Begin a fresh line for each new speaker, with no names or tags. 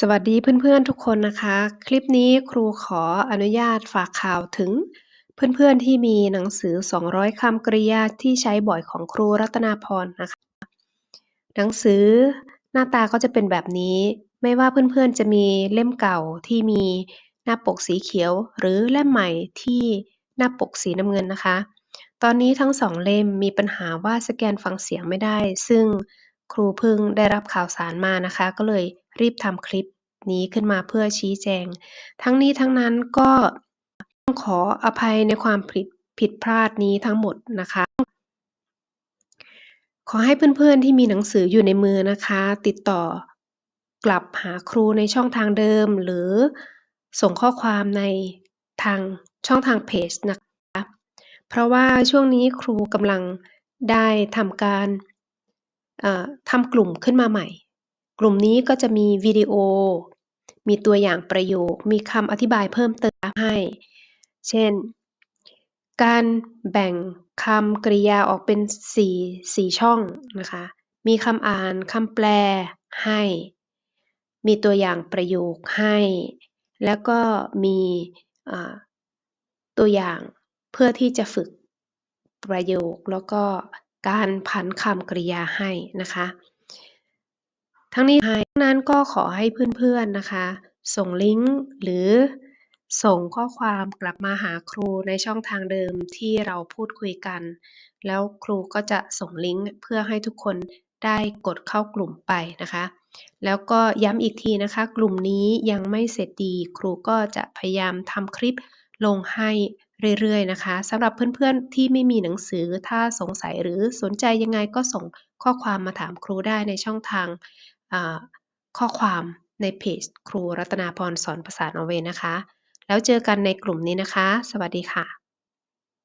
สวัสดีเพื่อนๆทุกคนนะคะ คลิปนี้ครูขออนุญาตฝากข่าวถึง เพื่อนๆที่มีหนังสือ 200 คำกริยาที่ใช้บ่อยของครูรัตนาพรนะคะ หนังสือหน้าตาก็จะเป็นแบบนี้ ไม่ว่าเพื่อนๆจะมีเล่มเก่าที่มีหน้าปกสีเขียว หรือเล่มใหม่ที่หน้าปกสีน้ำเงินนะคะ ตอนนี้ทั้งสองเล่มมีปัญหาว่าสแกนฟังเสียงไม่ได้ ซึ่ง ครูเพิ่งได้รับข่าวสารมานะคะ ก็เลยรีบทำคลิปนี้ขึ้นมาเพื่อชี้แจง ทั้งนี้ทั้งนั้นก็ต้องขออภัยในความผิดผิดพลาดนี้ทั้งหมดนะคะ ขอให้เพื่อนๆที่มีหนังสืออยู่ในมือนะคะ ติดต่อกลับหาครูในช่องทางเดิม หรือส่งข้อความในทางช่องทางเพจนะคะ เพราะว่าช่วงนี้ครูกำลังได้ทำการ ทำกลุ่มขึ้นมาใหม่ กลุ่มนี้ก็จะมีวิดีโอ มีตัวอย่างประโยค มีคำอธิบายเพิ่มเติมให้ เช่น การแบ่งคำกริยาออกเป็นสี่สี่ช่องนะคะ มีคำอ่าน คำแปลให้ มีตัวอย่างประโยคให้ แล้วก็มีตัวอย่างเพื่อที่จะฝึกประโยคแล้วก็ การผันคำกริยาให้นะคะ ทั้งนี้ทั้งนั้นก็ขอให้เพื่อนๆนะคะ ส่งลิงก์หรือส่งข้อความกลับมาหาครูในช่องทางเดิมที่เราพูดคุยกัน แล้วครูก็จะส่งลิงก์เพื่อให้ทุกคนได้กดเข้ากลุ่มไปนะคะ แล้วก็ย้ำอีกทีนะคะ กลุ่มนี้ยังไม่เสร็จดี ครูก็จะพยายามทำคลิปลงให้ เรื่อยๆนะคะสำหรับเพื่อนๆที่ไม่มีหนังสือถ้าสงสัยหรือสนใจยังไงก็ส่งข้อความมาถามครูได้ในช่องทางข้อความในเพจครูรัตนาพรสอนภาษานอเวนะคะ แล้วเจอกันในกลุ่มนี้นะคะ สวัสดีค่ะ